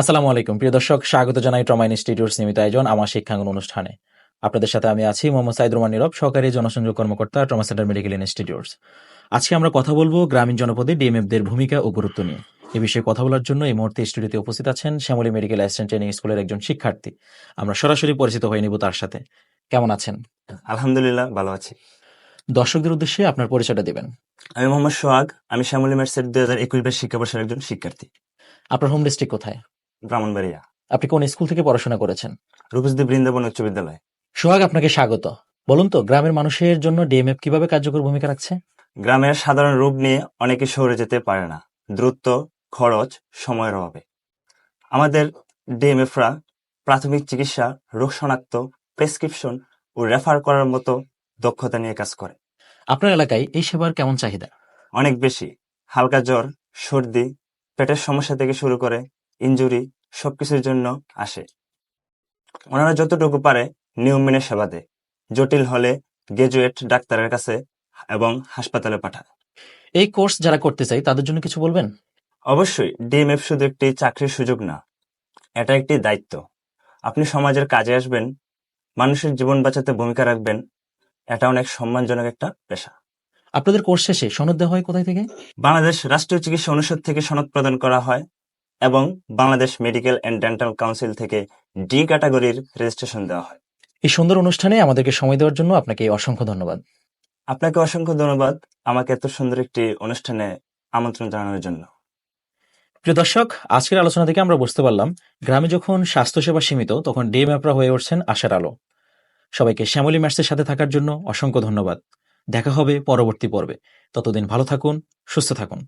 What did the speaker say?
আসসালামু আলাইকুম। প্রিয় দর্শক স্বাগত জানাই ট্রমা ইনস্টিটিউটস নিয়মিত আয়োজন আমার শিক্ষাঙ্গন অনুষ্ঠানে। আপনাদের সাথে আমি আছি মোহাম্মদ সাইদ রোমান নীরব সহকারী জনসংযোগ কর্মকর্তা ট্রমা সেন্টার মেডিকেল ইনস্টিটিউটস আজকে আমরা কথা বলব গ্রামীণ জনপদে ডিএমএফদের ভূমিকা ও গুরুত্ব নিয়ে। এ বিষয়ে কথা বলার জন্য এই মুহূর্তে স্টুডিওতে উপস্থিত আছেন শ্যামলী মেডিকেল অ্যাসিস্ট্যান্ট ট্রেনিং স্কুলের একজন শিক্ষার্থী। আমরা সরাসরি পরিচিত হয়ে নিব তার সাথে। কেমন আছেন? আলহামদুলিল্লাহ ভালো আছি। দর্শকদের উদ্দেশ্যে আপনার পরিচয়টা দিবেন। আমি মোহাম্মদ সোহাগ আমি শ্যামলী মেটসের দুই হাজার একুশ শিক্ষাবর্ষের একজন শিক্ষার্থী। আপনার হোম ডিস্ট্রিক্ট কোথায়? ব্রাহ্মণবাড়িয়া। আপনি কোন স্কুল থেকে পড়াশোনা করেছেন? রূপসদী বৃন্দাবন উচ্চ বিদ্যালয়। সোহাগ আপনাকে স্বাগত। বলুন তো গ্রামের মানুষের জন্য ডিএমএফ কীভাবে কার্যকর ভূমিকা রাখছে? গ্রামের সাধারণ রোগ নিয়ে অনেকে শহরে যেতে পারে না। দ্রুত খরচ সময়ের অভাবে। আমাদের ডিএমএফরা প্রাথমিক চিকিৎসা রোগ শনাক্ত প্রেসক্রিপশন ও রেফার করার মতো দক্ষতা নিয়ে কাজ করে। আপনার এলাকায় এই সেবার কেমন চাহিদা? অনেক বেশি। হালকা জ্বর সর্দি পেটের সমস্যা থেকে শুরু করে ইনজুরি সবকিছুর জন্য আসে। ওনারা যতটুকু পারে নিয়ম মেনে সেবা দেয়। জটিল হলে গ্রাজুয়েট ডাক্তারের কাছে এবং হাসপাতালে পাঠায়। এই কোর্স যারা করতে চাই তাদের জন্য কিছু বলবেন? অবশ্যই ডিএমএফ শুধু একটি চাকরির সুযোগ না এটা একটি দায়িত্ব। আপনি সমাজের কাজে আসবেন মানুষের জীবন বাঁচাতে ভূমিকা রাখবেন এটা অনেক সম্মানজনক একটা পেশা। আপনাদের কোর্স শেষে সনদ দেওয়া হয় কোথায় থেকে? বাংলাদেশ রাষ্ট্রীয় চিকিৎসা অনুষদ থেকে সনদ প্রদান করা হয় এবং Bangladesh medical and dental council থেকে ডি ক্যাটাগরির রেজিস্ট্রেশন দেওয়া হয়। এই সুন্দর অনুষ্ঠানে আমাদেরকে সময় দেওয়ার জন্য আপনাকে অসংখ্য ধন্যবাদ। আপনাকে অসংখ্য ধন্যবাদ আমাকে এত সুন্দর একটি অনুষ্ঠানে আমন্ত্রণ জানানোর জন্য। প্রিয় দর্শক আজকের আলোচনা থেকে আমরা বুঝতে পারলাম গ্রামে যখন স্বাস্থ্যসেবা সীমিত তখন ডে ম্যাপরা হয়ে উঠছেন আশার আলো। সবাইকে শ্যামলী ম্যাচের সাথে থাকার জন্য অসংখ্য ধন্যবাদ। দেখা হবে পরবর্তী পর্বে। ততদিন ভালো থাকুন সুস্থ থাকুন।